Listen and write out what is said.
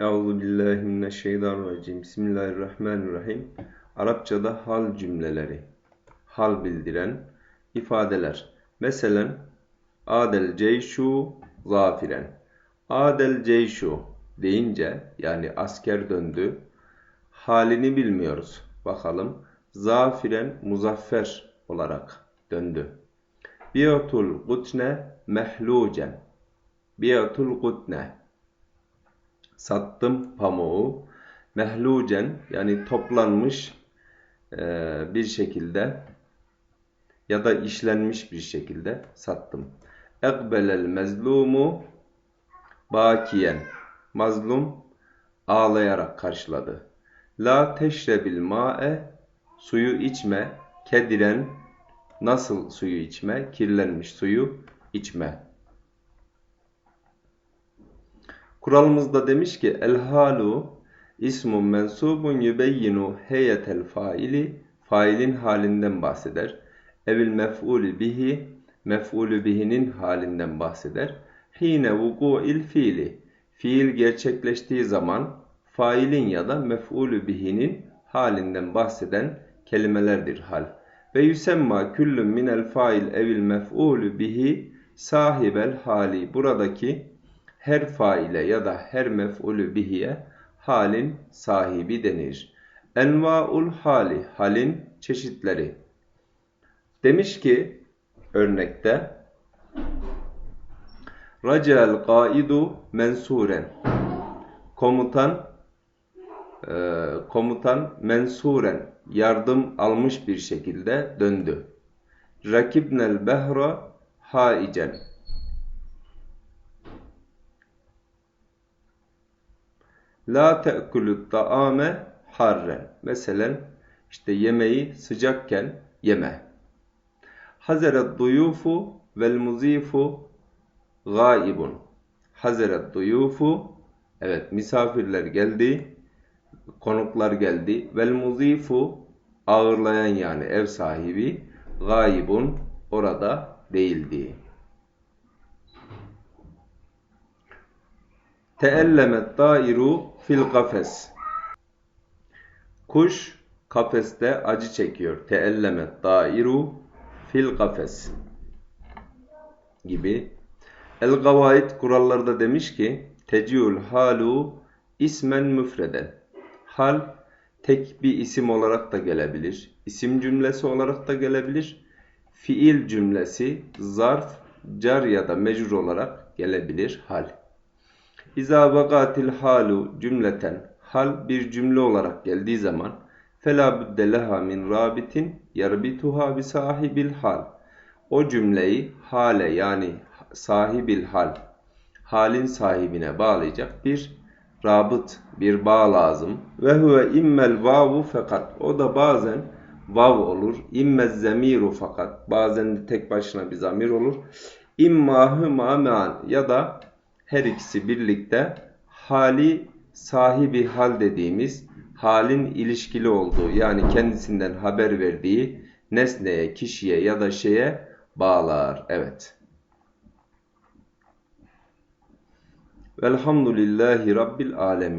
Euzu billahi mineşşeytanirracim. Bismillahirrahmanirrahim. Arapçada hal cümleleri, hal bildiren ifadeler. Mesela adel ceyşu zafiren. Adel ceyşu deyince yani asker döndü. Halini bilmiyoruz. Bakalım. Zafiren muzaffer olarak döndü. Biyatul gutne mehlucen. Biyatul gutne sattım pamuğu mehlucen yani toplanmış e, bir şekilde ya da işlenmiş bir şekilde sattım. Ekbelel mezlumu bakiyen mazlum ağlayarak karşıladı. La teşrebil ma'e suyu içme kediren nasıl suyu içme kirlenmiş suyu içme. Kuralımızda demiş ki el halu ismun mensubun yubeyyinu heyetel faili failin halinden bahseder. Evil mef'ulü bihi mef'ulü bihinin halinden bahseder. Hine vuku'il fiili fiil gerçekleştiği zaman failin ya da mef'ulü bihinin halinden bahseden kelimelerdir hal. Ve yüsemma küllün minel fail evil mef'ulü bihi sahibel hali. Buradaki her faile ya da her mef'ulü bihiye halin sahibi denir. Envaul hali, halin çeşitleri. Demiş ki örnekte Racel kaidu mensuren. Komutan e, komutan mensuren yardım almış bir şekilde döndü. Rakibnel behra haicen. La te'kulü ta'ame harren. Mesela işte yemeği sıcakken yeme. Hazeret duyufu vel muzifu gaibun. Hazeret duyufu evet misafirler geldi, konuklar geldi. Vel muzifu ağırlayan yani ev sahibi gaibun orada değildi. Teellemet dairu fil kafes. Kuş kafeste acı çekiyor. Teellemet dairu fil kafes gibi. El gavaid kurallarda demiş ki teciul halu ismen müfreden. Hal tek bir isim olarak da gelebilir. İsim cümlesi olarak da gelebilir. Fiil cümlesi zarf, car ya da mecrur olarak gelebilir hal. İza vakatil halu cümleten hal bir cümle olarak geldiği zaman fela budde min rabitin yarbituha bi sahibil hal. O cümleyi hale yani sahibil hal halin sahibine bağlayacak bir rabıt, bir bağ lazım. Ve huve immel vavu fakat o da bazen vav olur. İmmez zemiru fakat bazen de tek başına bir zamir olur. İmmahü ma'an ya da her ikisi birlikte hali sahibi hal dediğimiz halin ilişkili olduğu yani kendisinden haber verdiği nesneye, kişiye ya da şeye bağlar. Evet. Velhamdülillahi Rabbil Alemin.